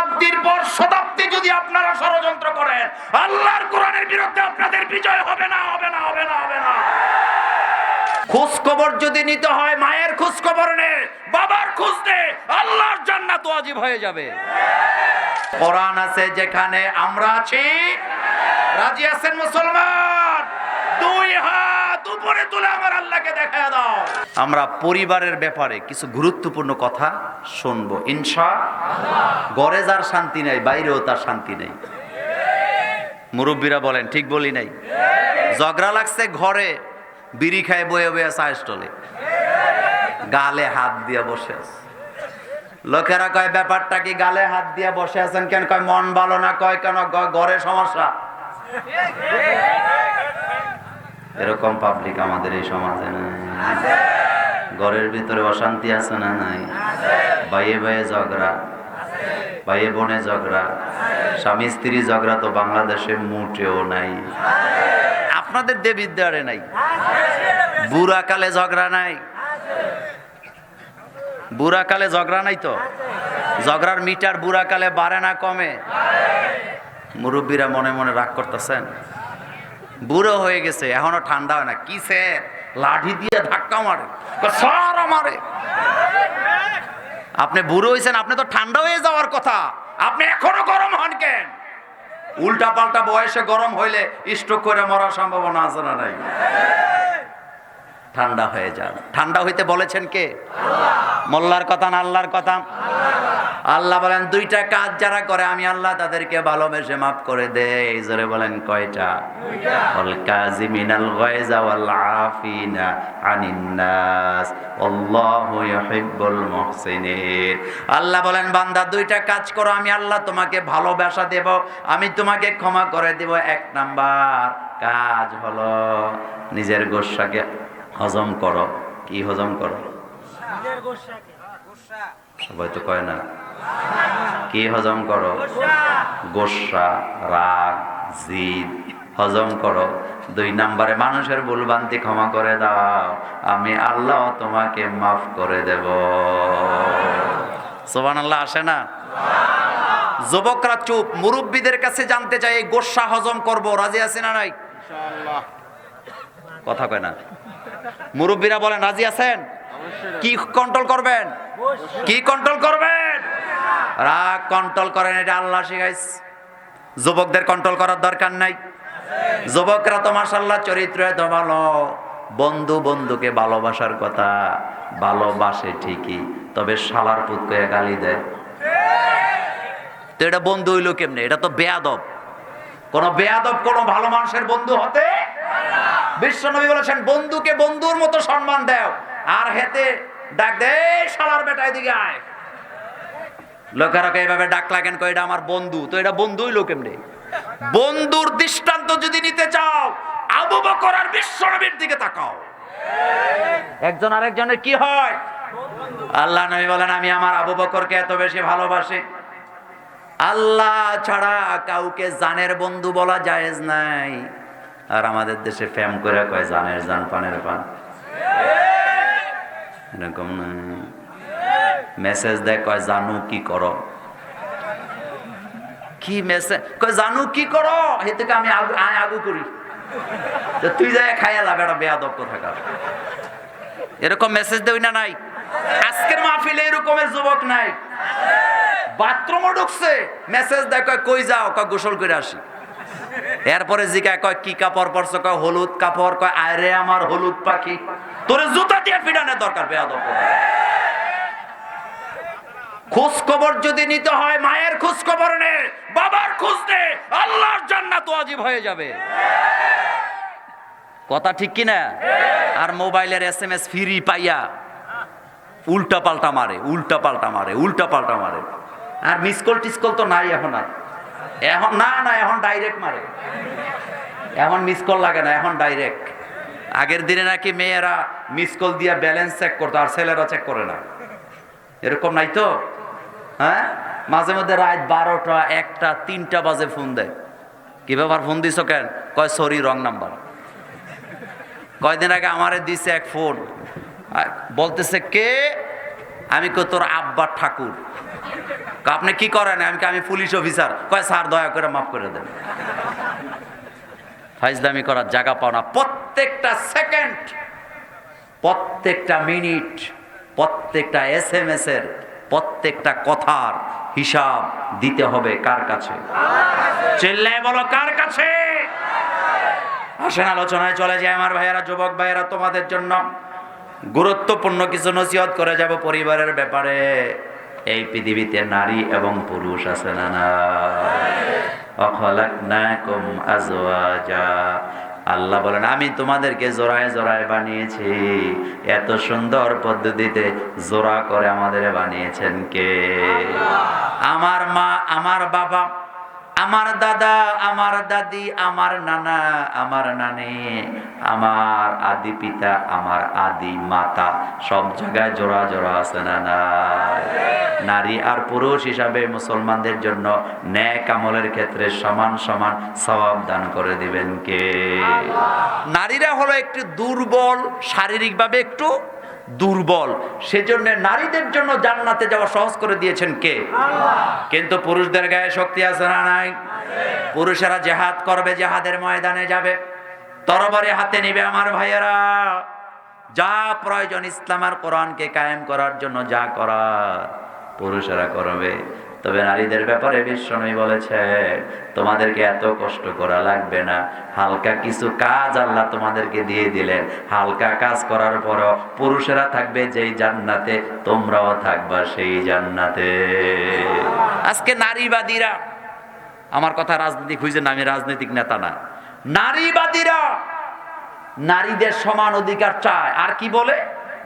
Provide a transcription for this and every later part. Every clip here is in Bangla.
শতাব্দীর পর শতাব্দী যদি আপনারা ষড়যন্ত্র করেন, আল্লাহর কোরআনের বিরুদ্ধে আপনাদের বিজয় হবে না হবে না হবে না হবে না। খোঁজ খবর যদি নিতে হয়, মায়ের খোঁজ খবর নে, বাবার খোঁজ নে, আল্লাহর জান্নাত ওয়াজিব হয়ে যাবে। কোরআন আছে যেখানে আমরা আছি। রাজি আছেন মুসলমান? আমার পরিবারের ব্যাপারে কিছু গুরুত্বপূর্ণ কথা শুনব। ইনশা ঘরে যার শান্তি নেই, বাইরেও তার শান্তি নেই। মুরব্বীরা বলেন, ঠিক বলি নাই? ঝগড়া লাগছে ঘরে, বিড়ি খায় বয়ে বয়ে চা স্টলে। গালে হাত দিয়ে বসে আছে। লোকেরা কয়, ব্যাপারটা কি গালে হাত দিয়ে বসে আছেন কেন? কয়, মন ভালো না। কয়, কেন? ঘরে সমস্যা? এরকম পাবলিক আমাদের এই সমাজে নাই। ঘরের ভিতরে অশান্তি আছে না নাই? ভাইয়ে ভাইয়ে ঝগড়া। ভাইয়ে বোনে ঝগড়া। স্বামী স্ত্রী ঝগড়া তো বাংলাদেশে মোটেও নাই। আপনাদের দেবিদ্বারে নাই? বুড়াকালে ঝগড়া নাই? বুড়াকালে ঝগড়া নাই তো? ঝগড়ার মিটার বুড়াকালে বাড়ে না কমে? মুরব্বীরা মনে মনে রাগ করতেছেন? বুড়ো হয়ে গেছে, এখনও ঠান্ডা হয় না। কিসে? লাঠি দিয়ে ধাক্কা মারে। সারা মারে আপনি বুড়ো হয়েছেন, আপনি তো ঠান্ডা হয়ে যাওয়ার কথা। আপনি এখনও গরম হন কেন? উল্টা পাল্টা বয়সে গরম হইলে স্ট্রোক করে মরার সম্ভাবনা আছে না নাই? ঠান্ডা হয়ে যান। ঠান্ডা হইতে বলেছেন কে? মোল্লার কথা না আল্লাহর কথা? আল্লাহ বলেন দুইটা কাজ যারা করে আমি আল্লাহ তাদেরকে ভালোবেসে মাফ করে দে এই জোরে বলেন কয়টা? গয়জা ওয়াল আফিনা আনিন নাস। আল্লাহু ইউহিব্বুল মুহসিনিন। আল্লাহ বলেন বান্দা দুইটা কাজ করো আমি আল্লাহ তোমাকে ভালোবাসা দেব আমি তোমাকে ক্ষমা করে দেব। এক নাম্বার কাজ হলো নিজের গোসাকে হজম করো। কি হজম করো? সবাই তো কয় না। কি হজম করো? গোসা রাগ জিদ। হজম করো। দুই নাম্বারে মানুষের ভুলভ্রান্তি ক্ষমা করে দাও। আমি আল্লাহ তোমাকে মাফ করে দেব। সোবান আল্লাহ আসে না? যুবকরা চুপ। মুরব্বীদের কাছে জানতে চাই এই গোসা হজম করব। রাজি আছে না নাই? কথা কয় না। মুরব্বীরা বলেন রাজি আছেন? কি কন্ট্রোল করবেন? কি কন্ট্রোল করবেন? রাগ কন্ট্রোল করেন, এটা আল্লাহ শিখাইস যুবকদের কন্ট্রোল করার দরকার নাই। যুবকরা তো মাসাল্লাহ চরিত্র এত ভালো। বন্ধু বন্ধুকে ভালোবাসার কথা, ভালোবাসে ঠিকই, তবে শালার পুত কয়ে গালি দেয়। তো এটা বন্ধু হইল কেমনে? এটা তো বেয়াদব। কোন বেয়াদব কোন ভালো মানুষের বন্ধু হতে বিশ্বনবী বলেছেন, বন্ধুকে বন্ধুর মতো সম্মান দেও। আর হেতে ডাক দে শালার বেটা এদিকে আয়। লোকেরা এইভাবে ডাক লাগেন কয়, এটা আমার বন্ধু। তো এটা বন্ধুই লোক এমনি বন্ধুর দৃষ্টান্ত যদি নিতে চাও, আবু বকর আর বিশ্বনবীর দিকে তাকাও। একজন আরেকজনের কি হয়? আল্লাহ নবী বলেন, আমি আমার আবু বকরকে এত বেশি ভালোবাসি। আল্লাহ ছাড়া কাউকে জানের বন্ধু বলা জায়েজ নাই। আর আমাদের দেশে ফ্যাম করে কয়, জানের জান, পানের পান। এরকম নাই মেসেজ দেয়, কয়, জানু কি করো? কি মেসেজ কয়, জানু কি করো? এ থেকে আমি আগু, আয় আগু করি। তুই যাই খাইয়ালা বেটা, বেয়াদব থাকা এরকম মেসেজ দেই না নাই? আজকের মাহফিলে এরকমের যুবক নাই। বাথরুমও ঢুকছে। মেসেজ দেয়, কয়, কই যাও? কয়, গোসল করে আসি। এরপরে জিজ্ঞাসা কয়, কি কাপড় পরছ? কয়, হলুদ কাপড়। কয়, আরে আমার হলুদ পাখি। তোরে জুতা দিয়ে ফিডানোর দরকার, বেয়াদব কোথাকার। খোঁজ খবর যদি নিতে হয়, মায়ের খোঁজ খবর নে, বাবার খোঁজ নে, আল্লাহর জান্নাত ওয়াজিব হয়ে যাবে। কথা ঠিক কি না আর মোবাইলের এস এম এস ফ্রি পাইয়া উল্টা পাল্টা মারে, উল্টা পাল্টা মারে, উল্টা পাল্টা মারে। আর মিস কল টিসকল তো নাই এখন আর। এখন, না না, এখন ডাইরেক্ট মারে। এখন মিস কল লাগে না, এখন ডাইরেক্ট আগের দিনে নাকি মেয়েরা মিস কল দিয়া ব্যালেন্স চেক করতো, আর ছেলেরা চেক করে না। এরকম নাই তো? হ্যাঁ? মাঝে মধ্যে রাত বারোটা, একটা, তিনটা বাজে ফোন দেয়। কি ব্যাপার? ফোন দিছ কেন? কয় সরি রং নাম্বার কয়দিন আগে আমারে দিছে এক ফোন। বলতেছে, কে? আমি কই, তোর আব্বার ঠাকুর। আপনি কি করেন? আমি আমি পুলিশ অফিসার। কয়, স্যার, দয়া করে মাফ করে দেন। ফাইজলামি করার জায়গা পাও না। প্রত্যেকটা সেকেন্ড, প্রত্যেকটা মিনিট, প্রত্যেকটা এস এম এস এর প্রত্যেকটা কথার হিসাব দিতে হবে কার কাছে? চিল্লায় বলো, কার কাছে? আসেন, আলোচনায় চলে যায় আমার ভাইয়েরা, যুবক ভাইয়েরা, তোমাদের জন্য গুরুত্বপূর্ণ কিছু নসিহত করে যাব পরিবারের ব্যাপারে। এই পৃথিবীতে নারী এবং পুরুষ আছে না না আল্লাহ বলেন আমি তোমাদেরকে জোড়ায় জোড়ায় বানিয়েছি। এত সুন্দর পদ্ধতিতে জোড়া করে আমাদের বানিয়েছেন কে? আমার মা আমার বাবা আমার দাদা আমার দাদি আমার নানা আমার নানি আমার আদি পিতা আমার আদি মাতা সব জায়গায় জোড়া জোড়া আছে না নাই? নারী আর পুরুষ হিসাবে মুসলমানদের জন্য ন্যাক আমলের ক্ষেত্রে সমান সমান সবাব দান করে দিবেন কে? নারীরা হলো একটু দুর্বল, শারীরিকভাবে একটু দুর্বল। সেজন্য নারীদের জন্য জান্নাতে যাওয়া সহজ করে দিয়েছেন কে? কিন্তু পুরুষদের গায়ে শক্তি আছে না নাই? পুরুষেরা জেহাদ করবে, জেহাদের ময়দানে যাবে। তরবারে হাতে নিবে আমার ভাইয়েরা। যা প্রয়োজন ইসলাম আর কোরআনকে কায়েম করার জন্য যা করার। পুরুষেরা করবে। তবে নারীদের ব্যাপারে বিশ্বনবী বলেছে, তোমাদেরকে এত কষ্ট করা লাগবে না। হালকা কিছু কাজ আল্লাহ তোমাদেরকে দিয়ে দিলেন। হালকা কাজ করার পরও পুরুষেরা থাকবে যেই জান্নাতে, তোমরাও থাকবা সেই জান্নাতে। আজকে নারীবাদীরা, আমার কথা রাজনীতি খুঁজে না, আমি রাজনৈতিক নেতা না। নারীবাদীরা, নারীদের সমান অধিকার চায়। আর কি বলে?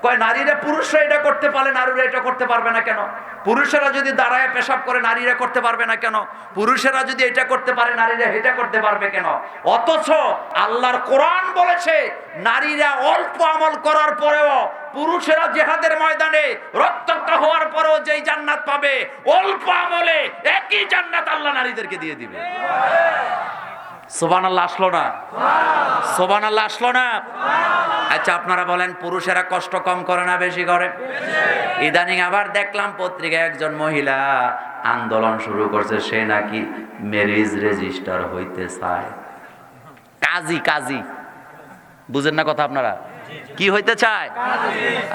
কয় নারীরা পুরুষরা এটা করতে পারে নারীরা এটা করতে পারবে না কেন? পুরুষেরা যদি দাঁড়ায় পেশাব করে নারীরা করতে পারবে না কেন? পুরুষেরা যদি এটা করতে পারে নারীরা এটা করতে পারবে কেন? অথচ আল্লাহর কোরআন বলেছে নারীরা অল্প আমল করার পরেও পুরুষেরা জেহাদের ময়দানে রক্তাক্ত হওয়ার পরেও যেই জান্নাত পাবে অল্প আমলে একই জান্নাত আল্লাহ নারীদেরকে দিয়ে দিবে। সোবান আল্লাহ আসলো না? সোবান আল্লাহ আসলো না? আচ্ছা আপনারা বলেন পুরুষেরা কষ্ট কম করে না বেশি করে? ইদানিং আবার দেখলাম পত্রিকায় একজন মহিলা আন্দোলন শুরু করছে সে নাকি ম্যারেজ রেজিস্টার হইতে চায়। কাজী কাজী। বুঝেন না কথা আপনারা? কি হইতে চায়?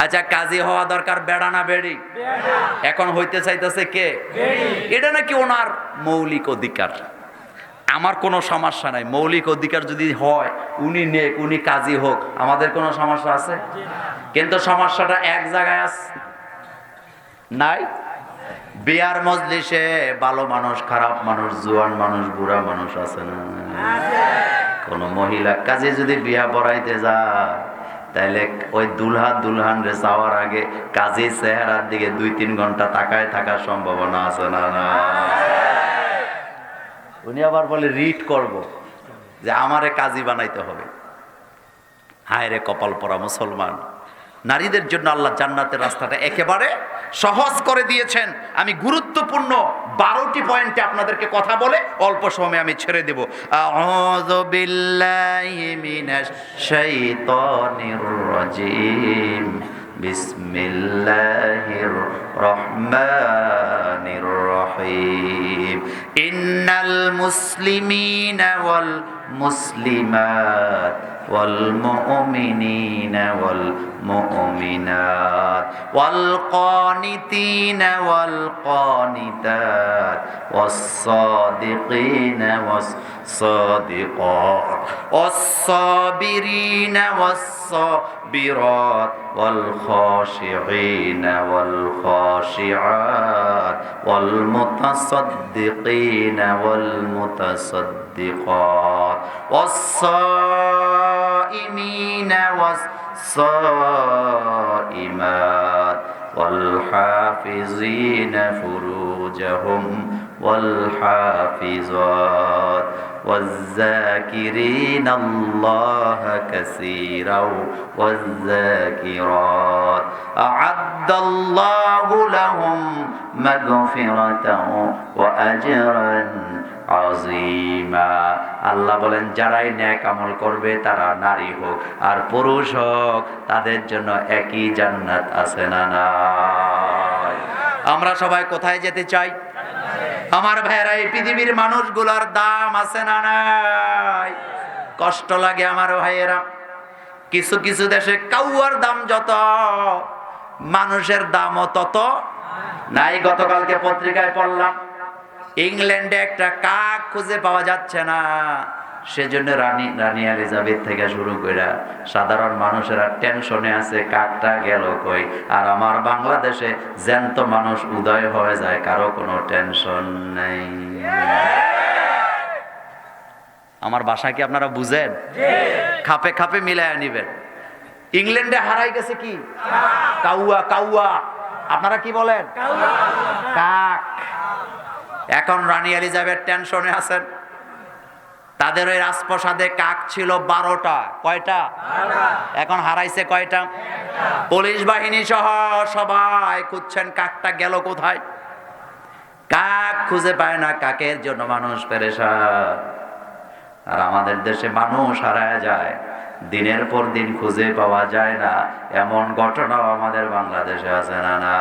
আচ্ছা কাজী হওয়া দরকার বেড়া না বেড়ি? এখন হইতে চাইতেছে কে? এটা নাকি ওনার মৌলিক অধিকার? আমার কোনো সমস্যা নাই। মৌলিক অধিকার যদি হয়, উনি নেক, উনি কাজী হোক, আমাদের কোনো সমস্যা আছে? কিন্তু সমস্যাটা এক জায়গায় আছে। নাই? বিয়ার মজলিসে ভালো মানুষ, খারাপ মানুষ, জোয়ান মানুষ, বুড়া মানুষ আছে না? কোনো মহিলা, কাজে যদি বিয়া পড়াইতে যায়, তাইলে ওই দুলহা দুলহান রে যাওয়ার আগে কাজী চেহারার দিকে দুই তিন ঘণ্টা তাকায় থাকার সম্ভাবনা আছে না না? উনি আবার বলে, রিট করব। যে আমারে কাজী বানাইতে হবে। হায় রে কপাল পরা মুসলমান। নারীদের জন্য আল্লাহ জান্নাতের রাস্তাটা একেবারে সহজ করে দিয়েছেন। আমি গুরুত্বপূর্ণ বারোটি পয়েন্টে আপনাদেরকে কথা বলে অল্প সময়ে আমি ছেড়ে দেব। আউযু بسم الله الرحمن الرحيم. إن المسلمين والمسلمات والمؤمنين والمؤمنات والقانتين والقانتات والصادقين والصادقات والصابرين والصابرات والخاشعين والخاشعات والمتصدقين والمتصدقات والصائمين والصائمات والحافظين فروجهم والحافظات والذاكرين الله كثيرا والذاكرات أعد الله لهم مغفرة وأجرا আল্লাহ বলেন, যারাই ন্যাক আমল করবে, তারা নারী হোক আর পুরুষ হোক, তাদের জন্য একই জান্নাত আছে না নাই? আমরা সবাই কোথায় যেতে চাই? আমার ভাইয়েরা, এই পৃথিবীর মানুষগুলার দাম আছে না নাই? কষ্ট লাগে আমার ভাইয়েরা। কিছু কিছু দেশে কাউয়ার দাম যত, মানুষের দামও তত। নাই, গতকালকে পত্রিকায় পড়লাম। ইংল্যান্ডে একটা কাক খুঁজে পাওয়া যাচ্ছে না। সেজন্য রানী রানী এলিজাবেথ থেকে শুরু করে সাধারণ মানুষেরা টেনশনে আছে কাকটা গেল কই? আর আমার বাংলাদেশে জ্যান্ত মানুষ উদয় হয়ে যায় কারও কোনো টেনশন নেই। আমার বাসা কি আপনারা বুঝেন? খাপে খাপে মিলায় নিবেন। ইংল্যান্ডে হারাই গেছে কি? কাউয়া কাউয়া। আপনারা কি বলেন? কাক। এখন রানী এলিজাবেথ টেনশনে আছেন। তাদের ওই রাজপ্রসাদে কাক ছিল বারোটা। কয়টা? এখন হারাইছে কয়টা? পুলিশ বাহিনী সহ সবাই খুঁজছেন কাকটা গেল কোথায়। কাক খুঁজে পায় না কাকের জন্য মানুষ পেরেশান। আর আমাদের দেশে মানুষ হারায় যায় দিনের পর দিন খুঁজে পাওয়া যায় না। এমন ঘটনাও আমাদের বাংলাদেশে আছে না না।